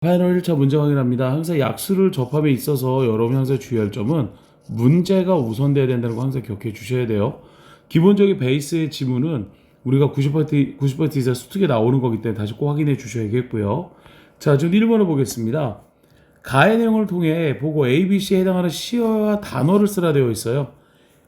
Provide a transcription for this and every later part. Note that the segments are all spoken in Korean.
파이널 1차 문제 확인합니다. 항상 약수를 접함에 있어서 여러분이 항상 주의할 점은 문제가 우선돼야 된다는 거 항상 기억해 주셔야 돼요. 기본적인 베이스의 지문은 우리가 90% 90% 이상 수특에 나오는 거기 때문에 다시 꼭 확인해 주셔야겠고요. 자, 지금 1번을 보겠습니다. 가의 내용을 통해 보고 A, B, C에 해당하는 시어와 단어를 쓰라 되어 있어요.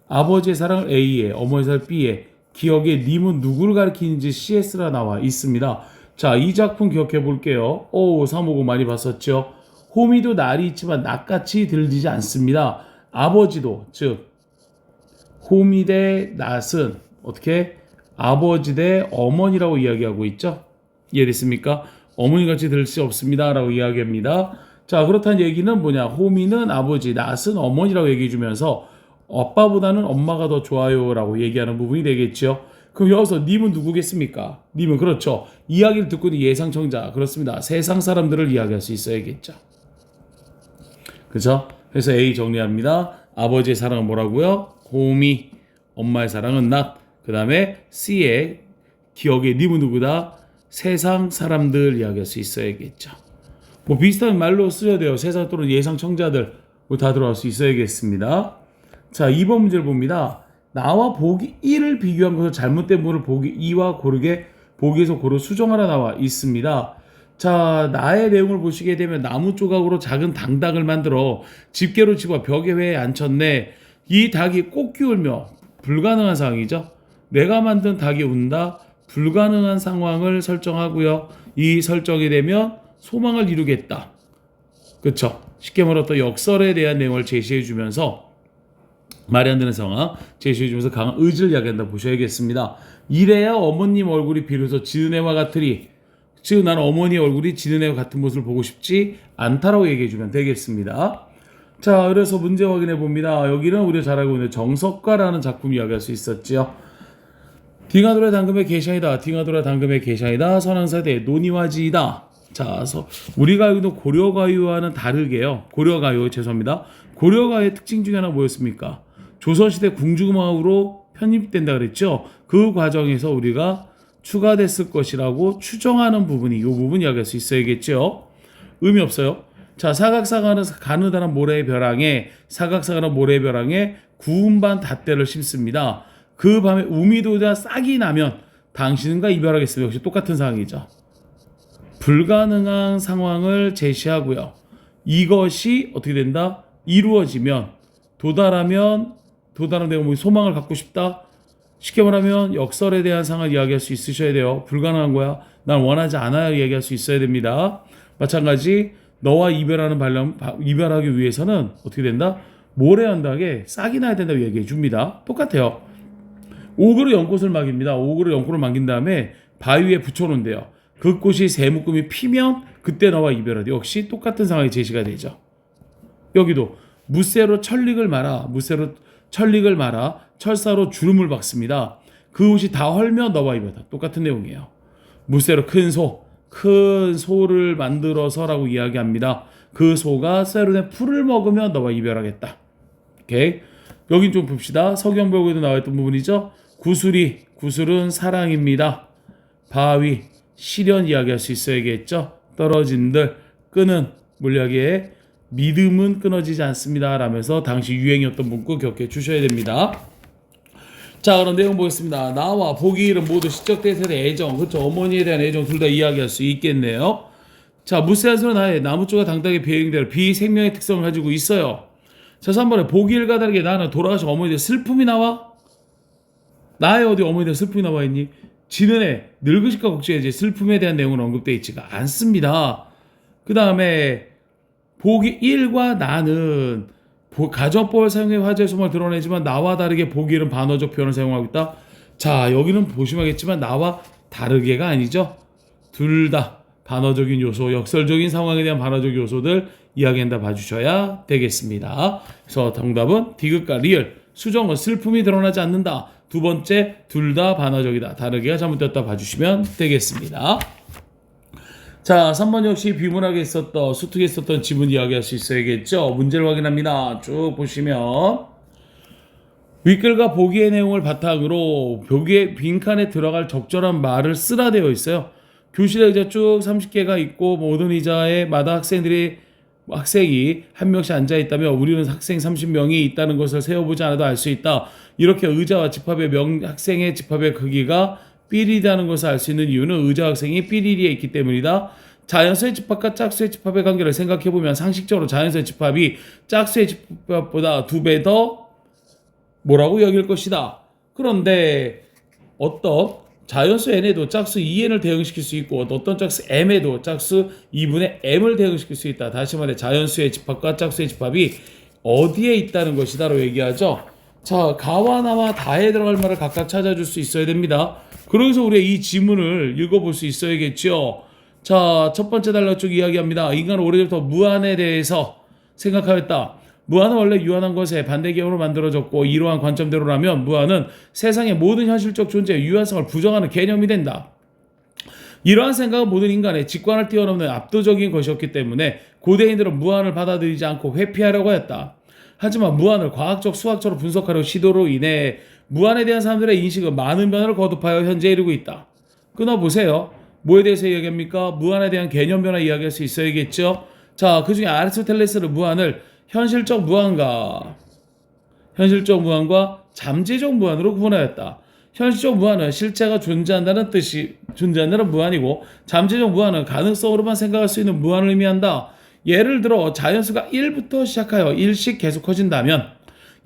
아버지의 사랑을 A에, 어머니의 사랑을 B에, 기억에 님은 누구를 가리키는지 CS라 나와 있습니다. 자, 이 작품 기억해 볼게요. 오, 359 많이 봤었죠? 호미도 날이 있지만 낫같이 들리지 않습니다. 아버지도, 즉, 호미 대 낫은 어떻게? 아버지 대 어머니라고 이야기하고 있죠? 이해됐습니까? 어머니같이 들을 수 없습니다. 라고 이야기합니다. 자, 그렇다는 얘기는 뭐냐? 호미는 아버지, 낫은 어머니라고 얘기해 주면서 아빠보다는 엄마가 더 좋아요. 라고 얘기하는 부분이 되겠죠. 그럼 여기서 님은 누구겠습니까? 님은 그렇죠. 이야기를 듣고 있는 예상 청자. 그렇습니다. 세상 사람들을 이야기할 수 있어야겠죠. 그죠? 그래서 A 정리합니다. 아버지의 사랑은 뭐라고요? 호미. 엄마의 사랑은 낫. 그 다음에 C의 기억의 님은 누구다? 세상 사람들 이야기할 수 있어야겠죠. 뭐 비슷한 말로 쓰셔야 돼요. 세상 또는 예상 청자들 뭐 다 들어갈 수 있어야겠습니다. 자, 2번 문제를 봅니다. 나와 보기 1을 비교한 것을 잘못된 부분을 보기 2와 고르게 보기에서 고르 수정하라 나와 있습니다. 자, 나의 내용을 보시게 되면 나무 조각으로 작은 당닭을 만들어 집게로 집어 벽에 왜 앉혔네. 이 닭이 꼭 기울며 불가능한 상황이죠. 내가 만든 닭이 운다. 불가능한 상황을 설정하고요. 이 설정이 되면 소망을 이루겠다. 그쵸? 쉽게 말해 또 역설에 대한 내용을 제시해 주면서 말이 안 되는 상황 제시해 주면서 강한 의지를 이야기한다 보셔야겠습니다. 이래야 어머님 얼굴이 비로소 지은애와 같으리 즉 나는 어머니 얼굴이 지은애와 같은 모습을 보고 싶지 않다라고 얘기해 주면 되겠습니다. 자 그래서 문제 확인해 봅니다. 여기는 우리가 잘 알고 있는 정석가라는 작품 이야기할 수 있었지요. 딩하도라 당금의 계샤이다. 딩하도라 당금의 계샤이다. 선왕사대 논의와지이다. 자, 서 우리가 알고 있는 고려가요와는 다르게요. 고려가요 죄송합니다. 고려가요의 특징 중에 하나 뭐였습니까? 조선시대 궁중마으로 편입된다 그랬죠. 그 과정에서 우리가 추가됐을 것이라고 추정하는 부분이 이 부분 이야기할 수 있어야겠죠. 의미 없어요. 자, 사각사가는 가느다란 모래의 벼랑에 사각사가는 모래의 벼랑에 구운 반 닷대를 심습니다. 그 밤에 우미도다 싹이 나면 당신과 이별하겠습니다. 역시 똑같은 상황이죠. 불가능한 상황을 제시하고요. 이것이 어떻게 된다? 이루어지면 도달하면 도달한 내가 뭐 소망을 갖고 싶다. 쉽게 말하면 역설에 대한 상황을 이야기할 수 있으셔야 돼요. 불가능한 거야. 난 원하지 않아요. 이야기할 수 있어야 됩니다. 마찬가지 너와 이별하는 발령 이별하기 위해서는 어떻게 된다? 모래 언덕에 싹이 나야 된다고 얘기해 줍니다. 똑같아요. 옥으로 연꽃을 막입니다. 옥으로 연꽃을 막인 다음에 바위에 붙여놓은대요. 그 꽃이 새묶음이 피면 그때 너와 이별하되 역시 똑같은 상황이 제시가 되죠. 여기도 무쇠로 철릭을 말아 무쇠로 철릭을 말아 철사로 주름을 박습니다. 그 옷이 다 헐면 너와 이별다 똑같은 내용이에요. 무쇠로 큰 소, 큰 소를 만들어서라고 이야기합니다. 그 소가 된 풀을 먹으면 너와 이별하겠다. 오케이. 여긴 좀 봅시다. 서경벽에도 나와 있던 부분이죠. 구슬이 구슬은 사랑입니다. 바위 시련 이야기할 수 있어야겠죠. 떨어진들 끄는 물약에 믿음은 끊어지지 않습니다. 라면서 당시 유행이었던 문구 기억해 주셔야 됩니다. 자 그럼 내용 보겠습니다. 나와 보기 이름 모두 시적 대세의 애정 그렇죠 어머니에 대한 애정 둘 다 이야기할 수 있겠네요. 자 무쇠한 소는 나의 나무 쪽과 당당히 비행대로 비생명의 특성을 가지고 있어요. 자 3번에 보기를 가다르게 나는 돌아가신 어머니의 슬픔이 나와 나의 어디 어머니에 대한 슬픔이 나와 있니? 지는 애 늙으실까 걱정해 이제 슬픔에 대한 내용은 언급되어 있지가 않습니다. 그 다음에 보기 1과 나는 보- 가정법을 사용해 화제의 소망을 드러내지만 나와 다르게 보기는 반어적 표현을 사용하고 있다. 자 여기는 보시면 알겠지만 나와 다르게가 아니죠. 둘 다 반어적인 요소, 역설적인 상황에 대한 반어적 요소들 이야기한다 봐주셔야 되겠습니다. 그래서 정답은 디귿과 리얼, 수정은 슬픔이 드러나지 않는다. 두 번째 둘 다 반어적이다. 다르게가 잘못됐다 봐주시면 되겠습니다. 자, 3번 역시 비문학에 있었던 수특에 있었던 지문 이야기할 수 있어야겠죠. 문제를 확인합니다. 쭉 보시면 윗글과 보기의 내용을 바탕으로 보기의 빈칸에 들어갈 적절한 말을 쓰라 되어 있어요. 교실에 의자 쭉 30개가 있고 모든 의자에 마다 학생들이 학생이 한 명씩 앉아 있다면 우리는 학생 30명이 있다는 것을 세어보지 않아도 알 수 있다. 이렇게 의자와 집합의 명 학생의 집합의 크기가 삐리다는 것을 알 수 있는 이유는 의자 학생이 삐리리에 있기 때문이다. 자연수의 집합과 짝수의 집합의 관계를 생각해 보면 상식적으로 자연수의 집합이 짝수의 집합보다 두 배 더 뭐라고 여길 것이다. 그런데 어떤 자연수 n에도 짝수 2n을 대응시킬 수 있고 어떤 짝수 m에도 짝수 2분의 m을 대응시킬 수 있다. 다시 말해 자연수의 집합과 짝수의 집합이 어디에 있다는 것이다로 얘기하죠. 자, 가와 나와 다에 들어갈 말을 각각 찾아줄 수 있어야 됩니다. 그러면서 우리가 이 지문을 읽어볼 수 있어야겠죠. 자, 첫 번째 단락 쪽 이야기합니다. 인간은 오래전부터 무한에 대해서 생각하였다. 무한은 원래 유한한 것에 반대 개념으로 만들어졌고 이러한 관점대로라면 무한은 세상의 모든 현실적 존재의 유한성을 부정하는 개념이 된다. 이러한 생각은 모든 인간의 직관을 뛰어넘는 압도적인 것이었기 때문에 고대인들은 무한을 받아들이지 않고 회피하려고 했다. 하지만 무한을 과학적 수학적으로 분석하려 시도로 인해 무한에 대한 사람들의 인식은 많은 변화를 거듭하여 현재 이르고 있다. 끊어보세요. 뭐에 대해서 이야기합니까? 무한에 대한 개념 변화 이야기할 수 있어야겠죠? 자, 그 중에 아리스토텔레스는 무한을 현실적 무한과 현실적 무한과 잠재적 무한으로 구분하였다. 현실적 무한은 실체가 존재한다는 뜻이 존재한다는 무한이고 잠재적 무한은 가능성으로만 생각할 수 있는 무한을 의미한다. 예를 들어 자연수가 1부터 시작하여 1씩 계속 커진다면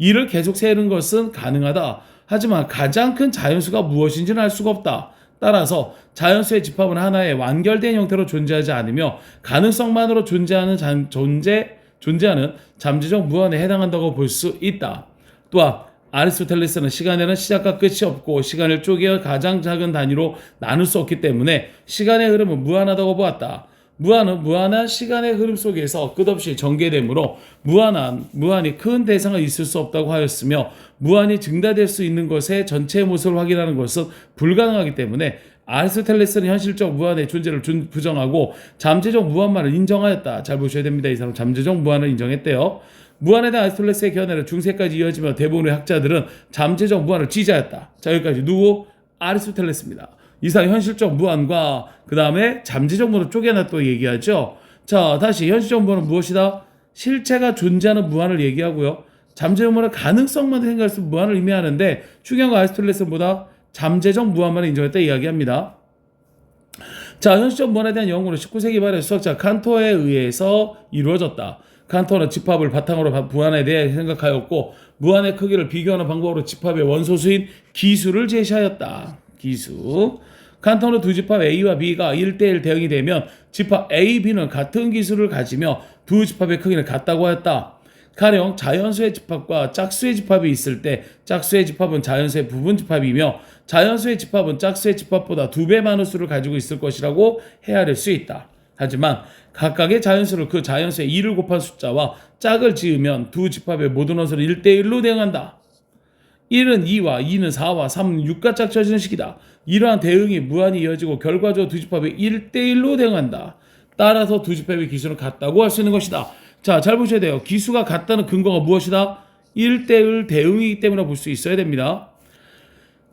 1을 계속 세는 것은 가능하다. 하지만 가장 큰 자연수가 무엇인지는 알 수가 없다. 따라서 자연수의 집합은 하나의 완결된 형태로 존재하지 않으며 가능성만으로 존재하는 잠, 존재 존재하는 잠재적 무한에 해당한다고 볼 수 있다. 또한 아리스토텔레스는 시간에는 시작과 끝이 없고 시간을 쪼개 가장 작은 단위로 나눌 수 없기 때문에 시간의 흐름은 무한하다고 보았다. 무한은 무한한 시간의 흐름 속에서 끝없이 전개되므로 무한한 무한이 큰 대상은 있을 수 없다고 하였으며 무한이 증가될 수 있는 것의 전체의 모습을 확인하는 것은 불가능하기 때문에 아리스토텔레스는 현실적 무한의 존재를 준- 부정하고 잠재적 무한만을 인정하였다. 잘 보셔야 됩니다. 이 사람 잠재적 무한을 인정했대요. 무한에 대한 아리스토텔레스의 견해는 중세까지 이어지며 대부분의 학자들은 잠재적 무한을 지지하였다. 자 여기까지 누구? 아리스토텔레스입니다. 이 사람 현실적 무한과 그 다음에 잠재적 무한을 쪼개나 또 얘기하죠. 자 다시 현실적 무한은 무엇이다? 실체가 존재하는 무한을 얘기하고요. 잠재적 무한은 가능성만 생각할 수 있는 무한을 의미하는데 건 아리스토텔레스보다 잠재적 무한만을 인정했다 이야기합니다. 자, 현실적 무한에 대한 연구는 19세기 말에 수학자 칸토에 의해서 이루어졌다. 칸토는 집합을 바탕으로 바- 무한에 대해 생각하였고 무한의 크기를 비교하는 방법으로 집합의 원소수인 기수를 제시하였다. 기수. 칸토는 두 집합 A와 B가 1대1 대응이 되면 집합 A, B는 같은 기수를 가지며 두 집합의 크기는 같다고 하였다. 가령 자연수의 집합과 짝수의 집합이 있을 때 짝수의 집합은 자연수의 부분 집합이며 자연수의 집합은 짝수의 집합보다 두 배 많은 수를 가지고 있을 것이라고 헤아릴 수 있다. 하지만 각각의 자연수를 그 자연수의 2를 곱한 숫자와 짝을 지으면 두 집합의 모든 원수는 1대1로 대응한다. 1은 2와 2는 4와 3은 6과 짝쳐지는 식이다. 이러한 대응이 무한히 이어지고 결과적으로 두 집합이 1대1로 대응한다. 따라서 두 집합의 기수는 같다고 할 수 있는 것이다. 자, 잘 보셔야 돼요. 기수가 같다는 근거가 무엇이다? 1대1 대응이기 때문에 볼 수 있어야 됩니다.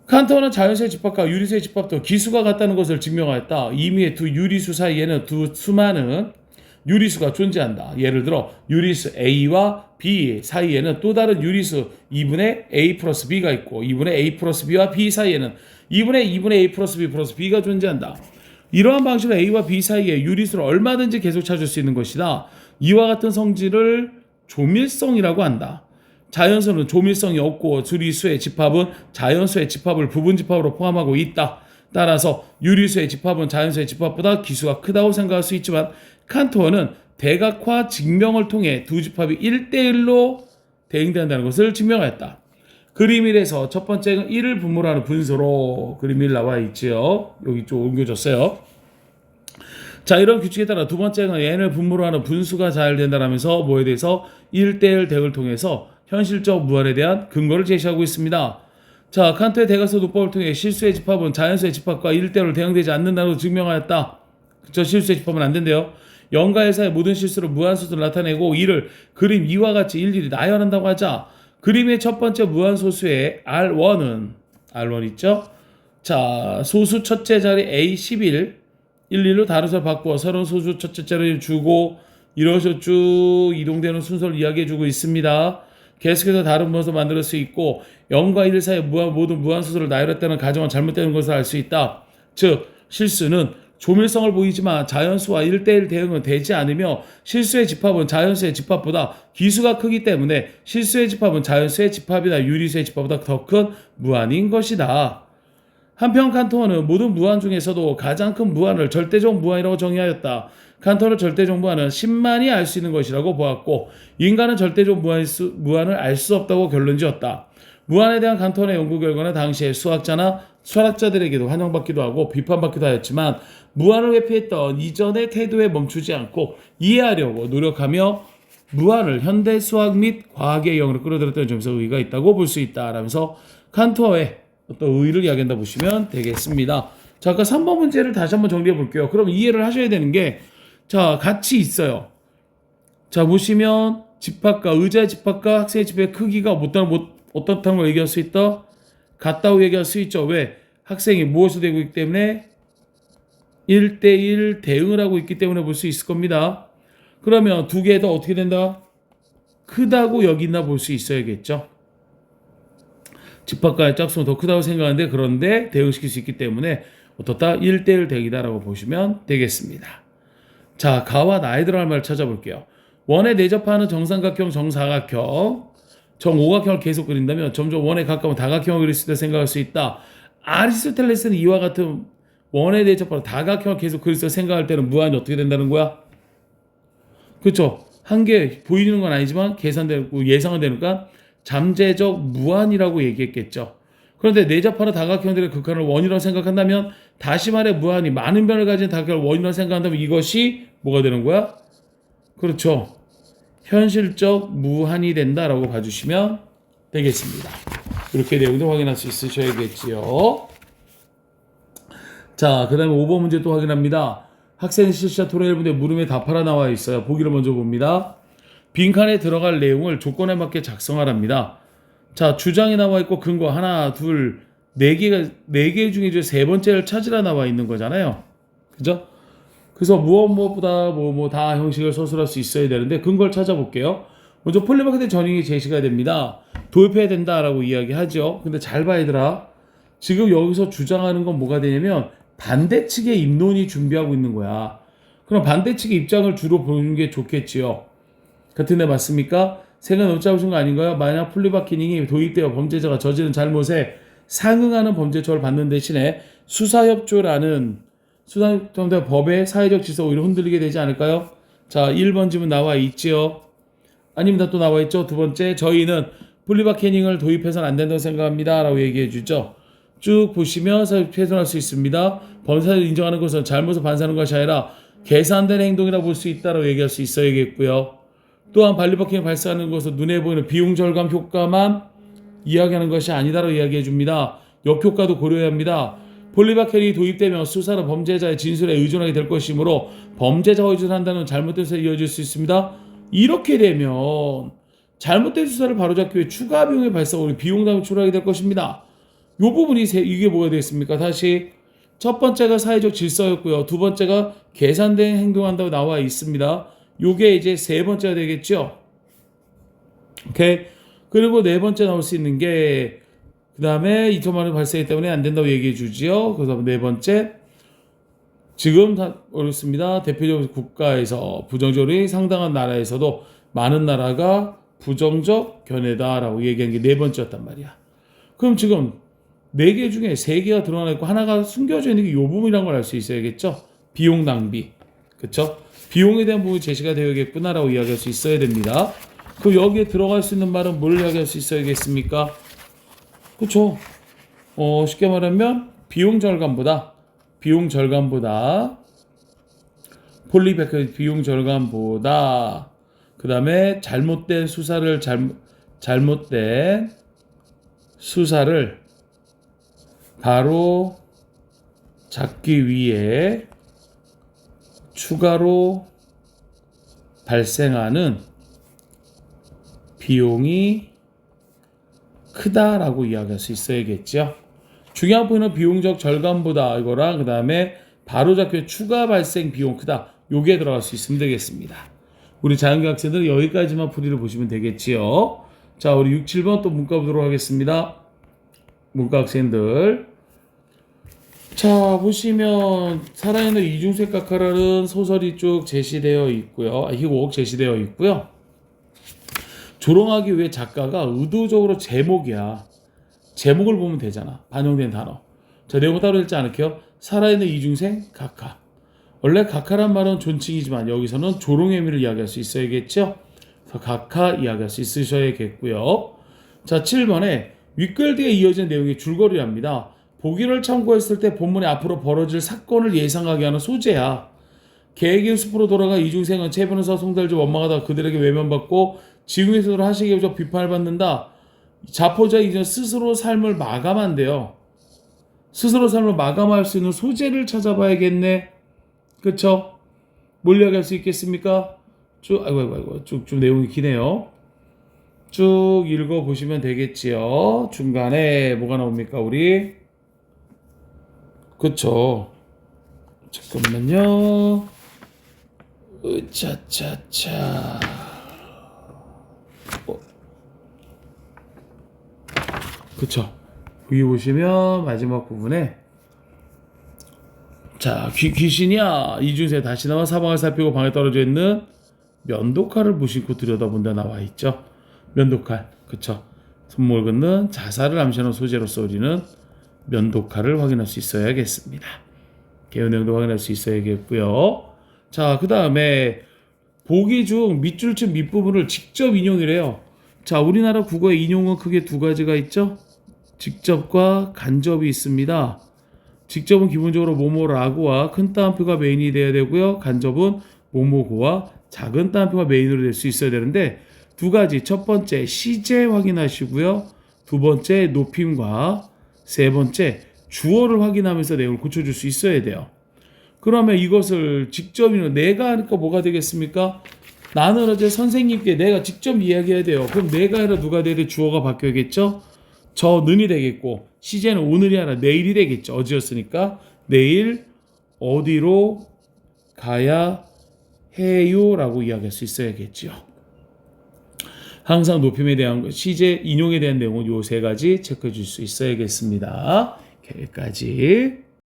칸터는 자연수의 집합과 유리수의 집합도 기수가 같다는 것을 증명하였다. 이미의 두 유리수 사이에는 두 수많은 유리수가 존재한다. 예를 들어 유리수 A와 B 사이에는 또 다른 유리수 2분의 A 플러스 B가 있고 2분의 A 플러스 B와 B 사이에는 2분의 2분의 A 플러스 B 플러스 B가 존재한다. 이러한 방식으로 A와 B 사이에 유리수를 얼마든지 계속 찾을 수 있는 것이다. 이와 같은 성질을 조밀성이라고 한다. 자연수는 조밀성이 없고 주리수의 집합은 자연수의 집합을 부분 집합으로 포함하고 있다. 따라서 유리수의 집합은 자연수의 집합보다 기수가 크다고 생각할 수 있지만 칸토어는 대각화 증명을 통해 두 집합이 1대1로 대응된다는 것을 증명하였다. 그림 1에서 첫 번째는 1을 분모로 하는 분수로 그림 1 나와 있지요. 여기 좀 옮겨줬어요. 자 이런 규칙에 따라 두 번째는 n을 분모로 하는 분수가 잘 된다라면서 뭐에 대해서 1대1 대응을 통해서 현실적 무한에 대한 근거를 제시하고 있습니다. 자 칸트의 대각서 도법을 통해 실수의 집합은 자연수의 집합과 1대1로 대응되지 않는다고 증명하였다. 그쵸 실수의 집합은 안 된대요. 영가에서의 모든 실수로 무한소수를 나타내고 이를 그림 2와 같이 일일이 나열한다고 하자 그림의 첫 번째 무한소수의 R1은 R1 있죠? 자 소수 첫째 자리 A11 1, 1로 다른 수를 바꾸어 새로운 소수 첫째 자를 주고 이러셔 쭉 이동되는 순서를 이야기해 주고 있습니다. 계속해서 다른 무엇을 만들 수 있고 0과 1 사이의 무한, 모든 무한수소를 나열했다는 가정은 잘못되는 것을 알 수 있다. 즉 실수는 조밀성을 보이지만 자연수와 1대1 대응은 되지 않으며 실수의 집합은 자연수의 집합보다 기수가 크기 때문에 실수의 집합은 자연수의 집합이나 유리수의 집합보다 더 큰 무한인 것이다. 한편 칸토어는 모든 무한 중에서도 가장 큰 무한을 절대적 무한이라고 정의하였다. 칸토어는 절대적 무한은 10만이 알 수 있는 것이라고 보았고 인간은 절대적 무한일 수- 무한을 알 수 없다고 결론 지었다. 무한에 대한 칸토어의 연구 결과는 당시에 수학자나 철학자들에게도 환영받기도 하고 비판받기도 하였지만 무한을 회피했던 이전의 태도에 멈추지 않고 이해하려고 노력하며 무한을 현대 수학 및 과학의 영으로 끌어들였던 점에서 의의가 있다고 볼 수 있다라면서 칸토어의 어떤 의의를 이야기한다 보시면 되겠습니다. 자, 아까 3번 문제를 다시 한번 정리해 볼게요. 그럼 이해를 하셔야 되는 게, 자, 같이 있어요. 자, 보시면 집합과 의자의 집합과 학생의 집합의 크기가 어떤, 못- 어떻다는 걸 얘기할 수 있다? 같다고 얘기할 수 있죠. 왜? 학생이 무엇을 되고 있기 때문에 1대1 대응을 하고 있기 때문에 볼 수 있을 겁니다. 그러면 두개더 어떻게 된다? 크다고 여기나 볼 수 있어야겠죠. 집합과의 짝수는 더 크다고 생각하는데 그런데 대응시킬 수 있기 때문에 어떻다? 1대1 대기다라고 보시면 되겠습니다. 자, 가와 나에 들어갈 말을 찾아볼게요. 원에 내접하는 정삼각형, 정사각형, 정 오각형을 계속 그린다면 점점 원에 가까운 다각형을 그릴 수 있다 생각할 수 있다. 아리스토텔레스는 이와 같은 원에 내접하는 다각형을 계속 그릴 수 있다 생각할 때는 무한이 어떻게 된다는 거야? 그렇죠. 한 개 보이는 건 아니지만 계산되고 예상은 되니까 잠재적 무한이라고 얘기했겠죠. 그런데 내접하는 다각형들의 극한을 원이라고 생각한다면 다시 말해 무한이 많은 변을 가진 다각형을 원이라고 생각한다면 이것이 뭐가 되는 거야? 그렇죠. 현실적 무한이 된다라고 봐주시면 되겠습니다. 이렇게 내용들 확인할 수 있으셔야겠지요. 자, 그 다음에 5번 문제 또 확인합니다. 학생 실시한 토론회 문제 물음에 답하라 나와 있어요. 보기를 먼저 봅니다. 빈칸에 들어갈 내용을 조건에 맞게 작성하랍니다. 자, 주장이 나와 있고 근거 하나, 둘, 네 개가 네 개 중에 세 번째를 찾으라 나와 있는 거잖아요. 그죠? 그래서 무엇 무엇보다 뭐 뭐 다 형식을 서술할 수 있어야 되는데 근거를 찾아볼게요. 먼저 폴리마켓의 전형이 제시가 됩니다. 도입해야 된다라고 이야기하죠. 근데 잘 봐 얘들아. 지금 여기서 주장하는 건 뭐가 되냐면 반대 측의 입론이 준비하고 있는 거야. 그럼 반대 측의 입장을 주로 보는 게 좋겠지요. 같은데 맞습니까? 생각 너무 짧으신 거 아닌가요? 만약 플리바키닝이 도입되어 범죄자가 저지른 잘못에 상응하는 범죄 처벌을 받는 대신에 수사협조라는 수사협조 법의 사회적 질서 오히려 흔들리게 되지 않을까요? 자, 1번 질문 나와 있지요. 아닙니다. 또 나와 있죠. 두 번째, 저희는 플리바캐닝을 도입해서는 안 된다고 생각합니다. 라고 얘기해 주죠. 쭉 보시면 훼손할 수 있습니다. 범사를 인정하는 것은 잘못을 반사하는 것이 아니라 계산된 행동이라 볼 수 있다라고 얘기할 수 있어야겠고요. 또한 발리바킹을 발생하는 것은 눈에 보이는 비용 절감 효과만 이야기하는 것이 아니다라고 이야기해 줍니다. 역효과도 고려해야 합니다. 폴리바켈이 도입되면 수사는 범죄자의 진술에 의존하게 될 것이므로 범죄자가 의존한다는 잘못된 수사에 이어질 수 있습니다. 이렇게 되면 잘못된 수사를 바로잡기 위해 추가 비용의 발생, 우리 비용담을 초래하게 될 것입니다. 이 부분이 세- 이게 뭐가 되겠습니까? 다시 첫 번째가 사회적 질서였고요. 두 번째가 계산된 행동한다고 나와 있습니다. 요게 이제 세 번째가 되겠죠. 오케이. 그리고 네 번째 나올 수 있는 게 그 다음에 2천만 원 발생했기 때문에 안 된다고 얘기해 주지요. 그래서 네 번째 지금 다 어렵습니다. 대표적으로 국가에서 부정적으로 상당한 나라에서도 많은 나라가 부정적 견해다라고 얘기한 게 네 번째였단 말이야. 그럼 지금 네 개 중에 세 개가 드러나 있고 하나가 숨겨져 있는 게 이 부분이란 걸알 수 있어야겠죠. 비용 낭비, 그렇죠? 비용에 대한 부분이 제시가 되어야겠구나라고 이야기할 수 있어야 됩니다. 그 여기에 들어갈 수 있는 말은 뭘 이야기할 수 있어야겠습니까? 그렇죠. 어, 쉽게 말하면 비용 절감보다 비용 절감보다 폴리베크 비용 절감보다 그 다음에 잘못된 수사를 잘, 잘못된 수사를 바로 잡기 위해 추가로 발생하는 비용이 크다라고 이야기할 수 있어야겠죠. 중요한 부분은 비용적 절감보다 이거랑 그 다음에 바로잡혀 추가 발생 비용 크다. 요게 들어갈 수 있으면 되겠습니다. 우리 자연계 학생들은 여기까지만 풀이를 보시면 되겠지요. 자, 우리 6, 7번 또 문과 보도록 하겠습니다. 문과 학생들. 자, 보시면 살아있는 이중색 각하라는 소설이 쭉 제시되어 있고요. 아, 희곡 제시되어 있고요. 조롱하기 위해 작가가 의도적으로 제목이야. 제목을 보면 되잖아. 반영된 단어. 자, 내용 따로 읽지 않을게요. 살아있는 이중생 각하. 원래 각하란 말은 존칭이지만 여기서는 조롱의 의미를 이야기할 수 있어야겠죠? 각하 이야기할 수 있으셔야겠고요. 자, 7번에 윗글 뒤에 이어진 내용이 줄거리랍니다. 보기를 참고했을 때 본문에 앞으로 벌어질 사건을 예상하게 하는 소재야. 계획의 숲으로 돌아가 이중생은 최 변호사 송달주 원망하다 그들에게 외면받고 지구에서도 하시게 저 비판을 받는다. 자포자 이전 스스로 삶을 마감한대요. 스스로 삶을 마감할 수 있는 소재를 찾아봐야겠네. 그쵸? 뭘 이야기할 수 있겠습니까? 쭉, 아이고, 아이고, 아이고. 쭉, 좀 내용이 기네요. 쭉 읽어보시면 되겠지요. 중간에 뭐가 나옵니까, 우리? 그쵸. 잠깐만요. 으차차차. 어. 그쵸. 여기 보시면 마지막 부분에 자 귀, 귀신이야 이중세 다시 나와 사방을 살피고 방에 떨어져 있는 면도칼을 무심코 들여다본다 나와 있죠. 면도칼 그쵸. 손목을 긋는 자살을 암시하는 소재로서 우리는 면도칼을 확인할 수 있어야겠습니다. 개요 내용도 확인할 수 있어야겠고요. 자, 그 다음에 보기 중 밑줄쯤 밑부분을 직접 인용이래요. 자, 우리나라 국어의 인용은 크게 두 가지가 있죠. 직접과 간접이 있습니다. 직접은 기본적으로 모모라고와 큰 따옴표가 메인이 돼야 되고요. 간접은 모모고와 작은 따옴표가 메인으로 될 수 있어야 되는데 두 가지. 첫 번째 시제 확인하시고요. 두 번째 높임과 세 번째 주어를 확인하면서 내용을 고쳐줄 수 있어야 돼요. 그러면 이것을 직접 이는 내가 하니까 뭐가 되겠습니까? 나는 어제 선생님께 내가 직접 이야기해야 돼요. 그럼 내가 아니라 누가 돼? 주어가 바뀌어야겠죠? 저 는이 되겠고 시제는 오늘이 아니라 내일이 되겠죠. 어제였으니까 내일 어디로 가야 해요라고 이야기할 수 있어야겠죠. 항상 높임에 대한 것, 시제 인용에 대한 내용은 요 세 가지 체크해 줄 수 있어야겠습니다. 여기까지.